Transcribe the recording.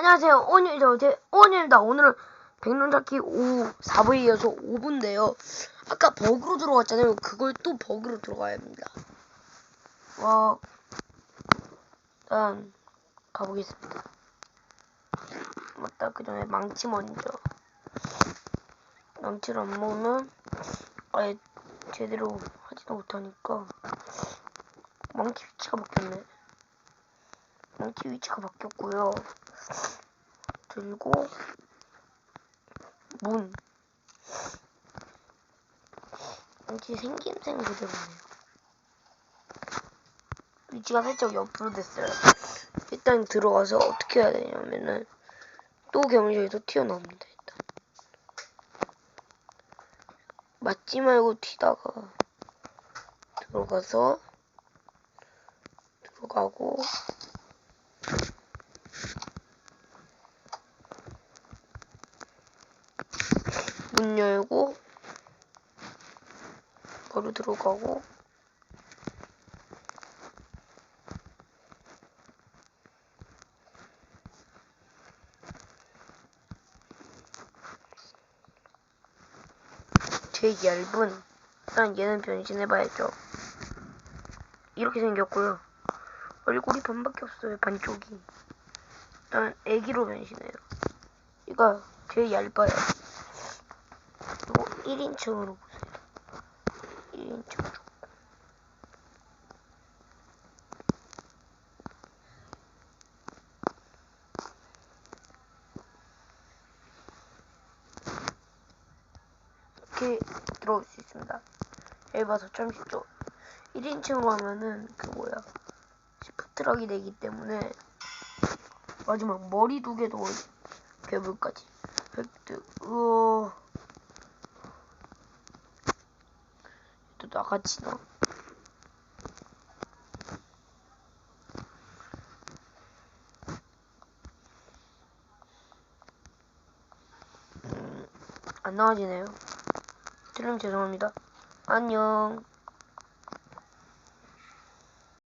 안녕하세요. 오늘이죠. 제 오늘입니다. 오늘은 찾기 오후 4부에 이어서 5부인데요. 아까 버그로 들어갔잖아요. 그걸 또 버그로 들어가야 합니다. 와, 일단 가보겠습니다. 맞다. 그 전에 망치 먼저. 망치를 안 먹으면 아예 제대로 하지도 못하니까 망치 위치가 바뀌었네. 망치 위치가 바뀌었고요. 들고 문 망치 생김새는 그대로네요. 위치가 살짝 옆으로 됐어요. 일단 들어가서 어떻게 해야 되냐면은 또 경실에서 튀어나옵니다. 일단 맞지 말고 튀다가 들어가서 들어가고 문 열고 바로 들어가고 제일 얇은 일단 얘는 변신해봐야죠. 이렇게 생겼고요. 얼굴이 반밖에 없어요 반쪽이. 일단 애기로 변신해요. 이거 제일 얇아요 1인칭으로 보세요 1인칭으로. 이렇게 들어올 수 있습니다. 얇아서 참 쉽죠 1인칭으로 하면은 그 뭐야? 시프트락이 되기 때문에 마지막 머리 두 개도 괴물까지. 획득 우 나가지나 음, 안 나와지네요. 틀리면 죄송합니다. 안녕